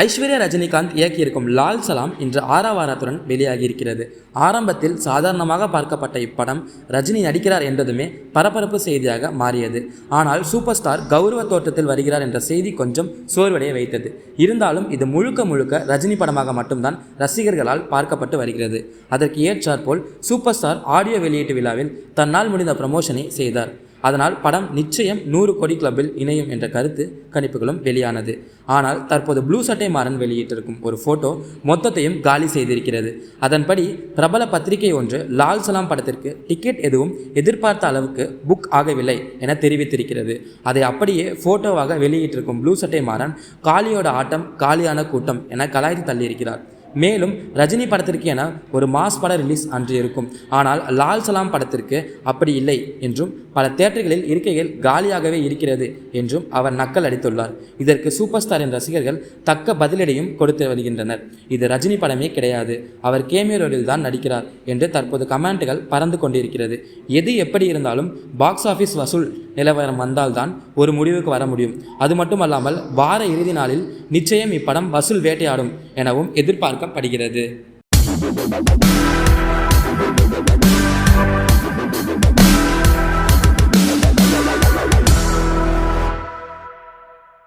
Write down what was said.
ஐஸ்வர்யா ரஜினிகாந்த் இயக்கியிருக்கும் லால் சலாம் இன்று ஆறாவாரத்துடன் வெளியாகியிருக்கிறது. ஆரம்பத்தில் சாதாரணமாக பார்க்கப்பட்ட இப்படம் ரஜினி நடிக்கிறார் என்றதுமே பரபரப்பு செய்தியாக மாறியது. ஆனால் சூப்பர் ஸ்டார் கௌரவ தோற்றத்தில் வருகிறார் என்ற செய்தி கொஞ்சம் சோர்வடைய வைத்தது. இருந்தாலும் இது முழுக்க முழுக்க ரஜினி படமாக மட்டும்தான் ரசிகர்களால் பார்க்கப்பட்டு வருகிறது. அதற்கு ஏற்றாற்போல் சூப்பர் ஸ்டார் ஆடியோ வெளியீட்டு விழாவில் தன்னால் முடிந்த ப்ரமோஷனை செய்தார். அதனால் படம் நிச்சயம் நூறு கோடி கிளப்பில் இணையும் என்ற கருத்து கணிப்புகளும் வெளியானது. ஆனால் தற்போது ப்ளூ சட்டை மாறன் வெளியிட்டிருக்கும் ஒரு ஃபோட்டோ மொத்தத்தையும் காலி செய்திருக்கிறது. அதன்படி பிரபல பத்திரிகை ஒன்று லால் சலாம் படத்திற்கு டிக்கெட் எதுவும் எதிர்பார்த்த அளவுக்கு புக் ஆகவில்லை என தெரிவித்திருக்கிறது. அதை அப்படியே ஃபோட்டோவாக வெளியிட்டிருக்கும் ப்ளூ சட்டை மாறன் காளியோட ஆட்டம் காலியான கூட்டம் என கலாய்த்து தள்ளியிருக்கிறார். மேலும் ரஜினி படத்திற்கு என ஒரு மாஸ் பட ரிலீஸ் அன்று இருக்கும். ஆனால் லால் சலாம் படத்திற்கு அப்படி இல்லை என்றும் பல தேட்டர்களில் இருக்கைகள் காலியாகவே இருக்கிறது என்றும் அவர் நக்கல் அடித்துள்ளார். இதற்கு சூப்பர் ஸ்டாரின் ரசிகர்கள் தக்க பதிலடியும் கொடுத்து வருகின்றனர். இது ரஜினி படமே கிடையாது. அவர் கேமியரோலில் தான் நடிக்கிறார் என்று தற்போது கமெண்ட்டுகள் பறந்து கொண்டிருக்கிறது. எது எப்படி இருந்தாலும் பாக்ஸ் ஆஃபீஸ் வசூல் நிலவரம் வந்தால்தான் ஒரு முடிவுக்கு வர முடியும். அது மட்டுமல்லாமல் வார இறுதி நாளில் நிச்சயம் இப்படம் வசூல் வேட்டையாடும் எனவும் எதிர்பார்க்கப்படுகிறது.